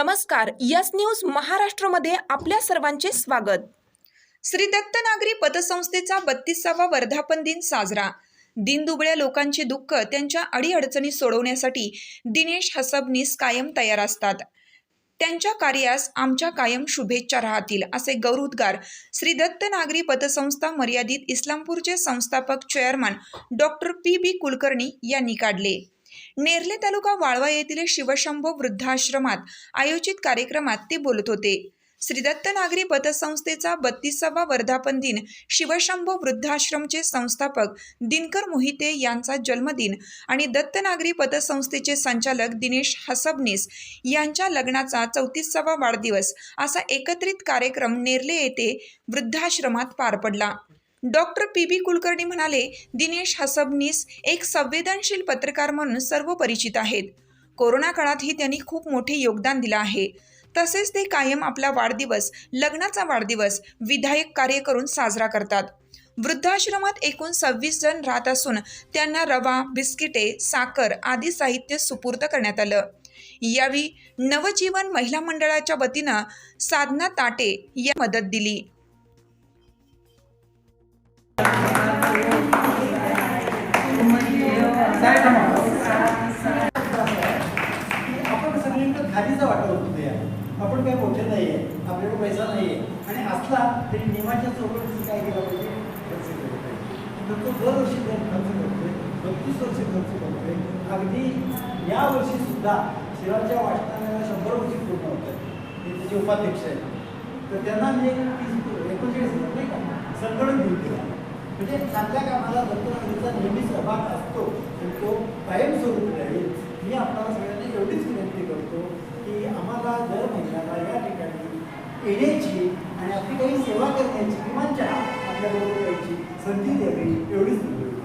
नमस्कार yes news महाराष्ट्रमध्ये आपल्या सर्वांचे स्वागत. श्री दत्त नागरी पतसंस्थेचा बत्तीसावा वर्धापन दिन साजरा. दिनदुबळ्या लोकांचे दुःख त्यांच्या अडीअडचणी सोडवण्यासाठी दिनेश हसबनीस कायम तयार असतात. त्यांच्या कार्यास आमच्या कायम शुभेच्छा राहतील असे गौरवोद्गार श्री दत्त नागरी पतसंस्था मर्यादित इस्लामपूरचे संस्थापक chairman doctor P B Kulkarni यांनी काढले. नेरले तालुका वाळवा येथील शिवशंभो वृद्धाश्रमात आयोजित कार्यक्रमात ते बोलत होते. श्री दत्त नागरी पतसंस्थेचा बत्तीसावा वर्धापन दिन शिवशंभो वृद्धाश्रमचे संस्थापक दिनकर मोहिते यांचा जन्मदिन आणि दत्त नागरी पतसंस्थेचे संचालक दिनेश हसबनीस यांच्या लग्नाचा चौतीसावा वाढदिवस असा एकत्रित कार्यक्रम नेरले येथे वृद्धाश्रमात पार पडला. डॉक्टर पी बी कुलकर्णी म्हणाले दिनेश हसबनीस एक संवेदनशील पत्रकार म्हणून सर्व परिचित आहेत. कोरोना काळातही त्यांनी खूप मोठे योगदान दिलं आहे. तसेच ते कायम आपला वाढदिवस लग्नाचा वाढदिवस विधायक कार्य करून साजरा करतात. वृद्धाश्रमात एकूण सव्वीस जण राहत असून त्यांना रवा बिस्किटे साखर आदी साहित्य सुपूर्द करण्यात आलं. यावेळी नवजीवन महिला मंडळाच्या वतीनं साधना ताटे या मदत दिली. आपण सगळीकडे खालीचा वाटा होतो या आपण काही मोठे नाही आहे आपल्याकडे पैसा नाही आहे आणि असला तरी नियमाच्या चौकटीचं काय केलं पाहिजे? खर्च केलं पाहिजे तर तो दरवर्षी दोन खर्च करतोय बत्तीस वर्षी खर्च करतोय अगदी या वर्षी सुद्धा शिवाच्या वाचनाला शंभर वर्षी पूर्ण होतात हे त्याचे उपाध्यक्ष आहेत तर त्यांना मी एक तीस एकोणचाळीस हजार नाही का दिला म्हणजे चांगल्या कामाला दत्तनगरीचा नेहमी सहभाग असतो पण तो कायमस्वरूपी राहील. मी आपल्याला सगळ्यांना एवढीच विनंती करतो की आम्हाला दर महिन्याला या ठिकाणी येण्याची आणि आपली काही सेवा करण्याची किमान चहा आपल्याबरोबर यायची संधी द्यावी एवढीच विनंती.